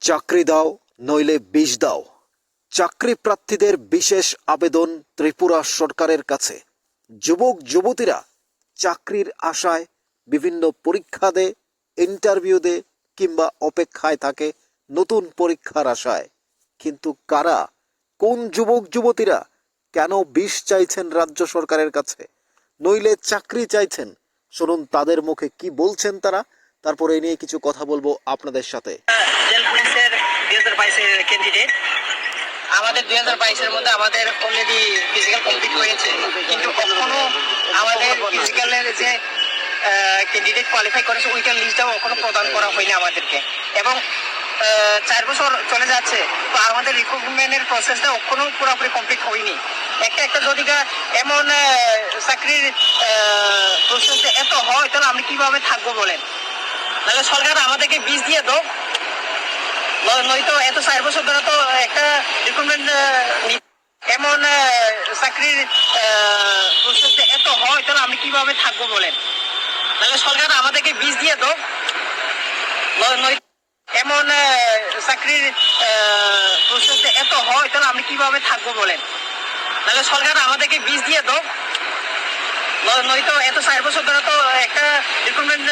চাকরি দাও, নইলে বিষ দাও। চাকরি প্রার্থীদের বিশেষ আবেদন ত্রিপুরা সরকারের কাছে। যুবক, যুবতীরা চাকরির আশায় বিভিন্ন পরীক্ষা দে, ইন্টারভিউ দে কিংবা অপেক্ষায় থাকে নতুন পরীক্ষার আশায়। কিন্তু কারা, কোন যুবক, যুবতীরা কেন বিষ চাইছেন রাজ্য সরকারের কাছে? নইলে চাকরি চাইছেন। শুনুন, তাদের মুখে কি বলছেন তারা? তারপরে এই নিয়ে কিছু কথা বলব আপনাদের সাথে। বাইশের ক্যান্ডিডেট আমাদের দুই হাজার বাইশের মধ্যে আমাদের অলরেডি ফিজিক্যাল কমপ্লিট হয়েছে। কিন্তু কখনো আমাদের ফিজিক্যালের যে ক্যান্ডিডেট কোয়ালিফাই করেছে, ওইটার লিস্টটাও এখনও প্রদান করা হয়নি আমাদেরকে। এবং চার বছর চলে যাচ্ছে, তো আমাদের রিক্রুটমেন্টের প্রসেসটা এখনও পুরোপুরি কমপ্লিট হয়নি। একটা একটা যদি এমন চাকরির প্রসেস এত হয়, তাহলে আমি কীভাবে থাকব বলেন? তাহলে সরকার আমাদেরকে বীজ দিয়ে দাও নয়তো এত চার বছর ধরে তো একটা রিক্রুটমেন্ট এমন চাকরির এত হয়, তাহলে আমি কীভাবে থাকব বলেন? তাহলে সরকার আমাদেরকে বীজ দিয়ে দাও। এমন চাকরির প্রসেস এত হয়, তাহলে আমি কীভাবে থাকব বলেন? তাহলে সরকার আমাদেরকে বীজ দিয়ে নয়- নয়তো এত চার বছর ধরে তো একটা রিক্রুটমেন্ট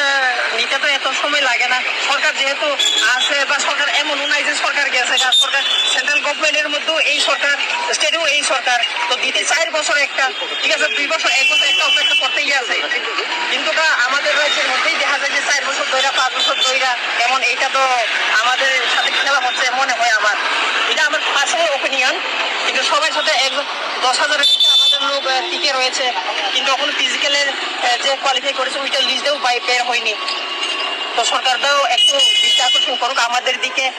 নিতে তো এত সময় লাগে না। সরকার যেহেতু আছে বা সরকার এমনও নাই যে সরকার গেছে গা, সরকার সেন্ট্রাল গভর্নমেন্টের মধ্যেও এই সরকার স্টেটেও এই সরকার। তো দিতে চার বছর একটা ঠিক আছে দুই বছর এক বছর একটা অপেক্ষা করতেই আছে কিন্তু আমাদের রাজ্যের মধ্যেই দেখা যায় যে চার বছর ধরে পাঁচ বছর ধরে এমন এইটা তো আমাদের সাথে খেলা হচ্ছে মনে হয় আমার। এটা আমার পার্সোনাল ওপিনিয়ন কিন্তু সবার সাথে এক দশ হাজারের নিচে লোক টিকে রয়েছে। কিন্তু এখন ফিজিক্যালের যে কোয়ালিফাই করেছে, ওইটা লিস্টেও বের হয়নি। তো সরকারটাও একটু দৃষ্টি আকর্ষণ করুক আমাদের দিকে।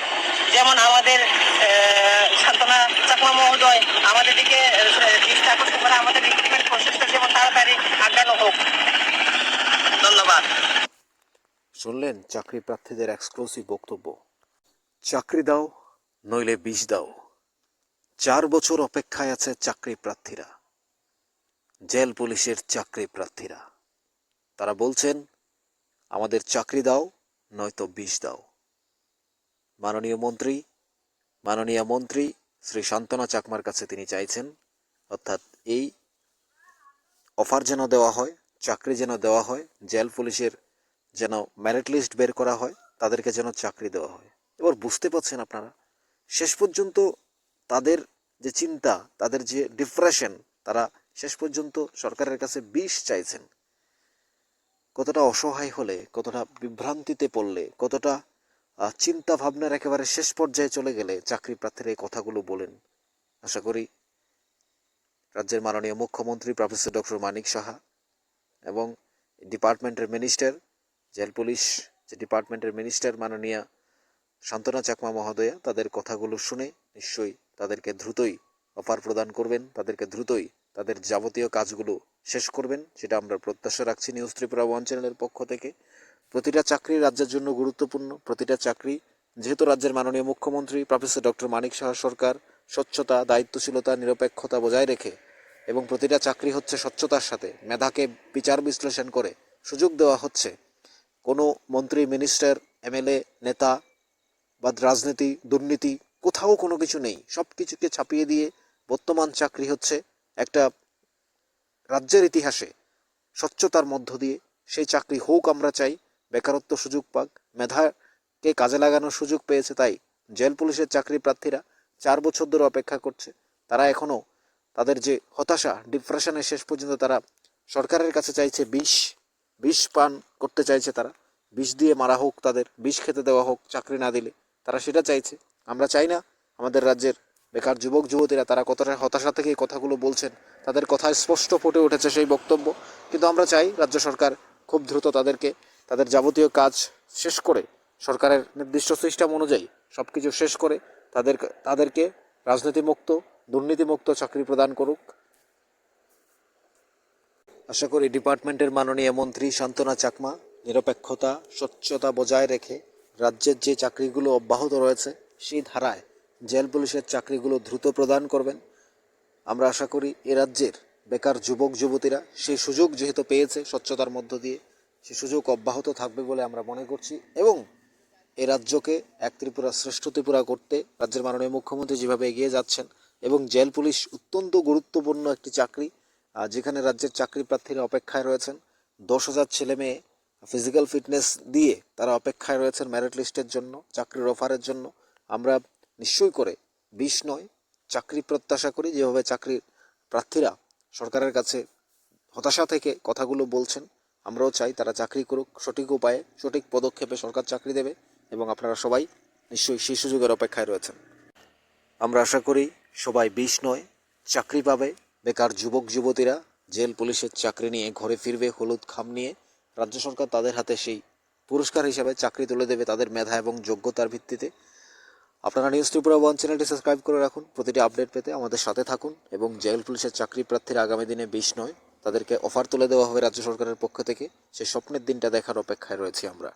যেমন আমাদের সান্ত্বনা চাকমা মহোদয় আমাদের দিকে দৃষ্টি আকর্ষণ করে আমাদের রিক্রুটমেন্ট প্রসেসটা যেমন তাড়াতাড়ি আগানো হোক। ধন্যবাদ। শুনলেন চাকরি প্রার্থীদের এক্সক্লুসিভ বক্তব্য। চাকরি দাও, নইলে বিষ দাও। চার বছর অপেক্ষায় আছে চাকরি প্রার্থীরা। জেল পুলিশের চাকরি প্রার্থীরা। তারা বলছেন, আমাদের চাকরি দাও, নয়তো বিষ দাও। মাননীয় মন্ত্রী মাননীয় মন্ত্রী শ্রী শান্তনা চাকমার কাছে তিনি চাইছেন, অর্থাৎ এই অফার যেন দেওয়া হয়, চাকরি যেন দেওয়া হয়, জেল পুলিশের যেন মেরিট লিস্ট বের করা হয়, তাদেরকে যেন চাকরি দেওয়া হয়। এবার বুঝতে পারছেন আপনারা, শেষ পর্যন্ত তাদের যে চিন্তা, তাদের যে ডিপ্রেশন তারা শেষ পর্যন্ত সরকারের কাছে বিষ চাইছেন। কতটা অসহায় হলে, কতটা বিভ্রান্তিতে পড়লে, কতটা চিন্তা ভাবনার একেবারে শেষ পর্যায়ে চলে গেলে চাকরি প্রার্থীরা এই কথাগুলো বলেন। আশা করি রাজ্যের মাননীয় মুখ্যমন্ত্রী প্রফেসর ডক্টর মানিক সাহা এবং ডিপার্টমেন্টের মিনিস্টার, জেল পুলিশ, যে ডিপার্টমেন্টের মিনিস্টার মাননীয়া সান্ত্বনা চাকমা মহোদয়া, তাদের কথাগুলো শুনে নিশ্চয়ই তাদেরকে দ্রুতই অফার প্রদান করবেন, তাদেরকে দ্রুতই তাদের যাবতীয় কাজগুলো শেষ করবেন, সেটা আমরা প্রত্যাশা রাখছি নিউজ ত্রিপুরা ওয়ান চ্যানেলের পক্ষ থেকে। প্রতিটা চাকরি রাজ্যের জন্য গুরুত্বপূর্ণ, প্রতিটা চাকরি যেহেতু রাজ্যের মাননীয় মুখ্যমন্ত্রী, প্রফেসর ডক্টর মানিক সাহা সরকার, স্বচ্ছতা, দায়িত্বশীলতা, নিরপেক্ষতা বজায় রেখে এবং প্রতিটা চাকরি হচ্ছে স্বচ্ছতার সাথে, মেধাকে বিচার বিশ্লেষণ করে সুযোগ দেওয়া হচ্ছে। কোনো মন্ত্রী, মিনিস্টার, এমএলএ, নেতা বা রাজনীতি, দুর্নীতি, কোথাও কোনো কিছু নেই। সব কিছুকে ছাপিয়ে দিয়ে বর্তমান চাকরি হচ্ছে একটা রাজ্যের ইতিহাসে স্বচ্ছতার মধ্য দিয়ে সেই চাকরি হোক আমরা চাই, বেকারত্ব সুযোগ পাক, মেধাকে কাজে লাগানোর সুযোগ পেয়েছে তাই জেল পুলিশের চাকরি প্রার্থীরা চার বছর ধরে অপেক্ষা করছে। তারা এখনও তাদের যে হতাশা, ডিপ্রেশনের শেষ পর্যন্ত তারা সরকারের কাছে চাইছে বিষ বিষ পান করতে চাইছে তারা। বিষ দিয়ে মারা হোক তাদের, বিষ খেতে দেওয়া হোক চাকরি না দিলে। তারা সেটা চাইছে। আমরা চাই না আমাদের রাজ্যের বেকার যুবক, যুবতীরা তারা কতটা হতাশা থেকে এই কথাগুলো বলছেন, তাদের কথায় স্পষ্ট ফুটে উঠেছে সেই বক্তব্য। কিন্তু আমরা চাই রাজ্য সরকার খুব দ্রুত তাদেরকে, তাদের যাবতীয় কাজ শেষ করে, সরকারের নির্দিষ্ট সিস্টেম অনুযায়ী সব কিছু শেষ করে তাদের, তাদেরকে রাজনীতিমুক্ত, দুর্নীতিমুক্ত চাকরি প্রদান করুক। আশা করি ডিপার্টমেন্টের মাননীয় মন্ত্রী শান্তনা চাকমা নিরপেক্ষতা, স্বচ্ছতা বজায় রেখে রাজ্যের যে চাকরিগুলো অব্যাহত রয়েছে, সেই ধারায় জেল পুলিশের চাকরিগুলো দ্রুত প্রদান করবেন। আমরা আশা করি এ রাজ্যের বেকার যুবক, যুবতীরা সেই সুযোগ যেহেতু পেয়েছে স্বচ্ছতার মধ্য দিয়ে, সে সুযোগ অব্যাহত থাকবে বলে আমরা মনে করছি এবং এ রাজ্যকে এক ত্রিপুরা শ্রেষ্ঠ ত্রিপুরা করতে রাজ্যের মাননীয় মুখ্যমন্ত্রী যেভাবে এগিয়ে যাচ্ছেন এবং জেল পুলিশ অত্যন্ত গুরুত্বপূর্ণ একটি চাকরি যেখানে রাজ্যের চাকরি প্রার্থীরা অপেক্ষায় রয়েছেন। দশ হাজার ছেলে মেয়ে ফিজিক্যাল ফিটনেস দিয়ে তারা অপেক্ষায় রয়েছেন মেরিট লিস্টের জন্য, চাকরির অফারের জন্য। আমরা নিশ্চয়ই করে। বিষ নয়, চাকরি প্রত্যাশা করি, যেভাবে চাকরির প্রার্থীরা সরকারের কাছে হতাশা থেকে কথাগুলো বলছেন, আমরাও চাই তারা চাকরি করুক, সঠিক উপায়ে, সঠিক পদক্ষেপে সরকার চাকরি দেবে এবং আপনারা সবাই নিশ্চয়ই সেই সুযোগের অপেক্ষায় রয়েছেন। আমরা আশা করি সবাই বিষ নয়, চাকরি পাবে। বেকার যুবক, যুবতীরা জেল, পুলিশের চাকরি নিয়ে ঘরে ফিরবে, হলুদ খাম নিয়ে রাজ্য সরকার তাদের হাতে সেই পুরস্কার হিসাবে চাকরি তুলে দেবে, তাদের মেধা এবং যোগ্যতার ভিত্তিতে। আপনারা নিউজ ত্রিপুরা ওয়ান চ্যানেলটি সাবস্ক্রাইব করে রাখুন। প্রতিটি আপডেট পেতে আমাদের সাথে থাকুন এবং জেল পুলিশের চাকরি প্রার্থীর আগামী দিনে বিশ নয়। তাদেরকে অফার তুলে দেওয়া হবে রাজ্য সরকারের পক্ষ থেকে। সেই স্বপ্নের দিনটা দেখার অপেক্ষায় রয়েছি আমরা।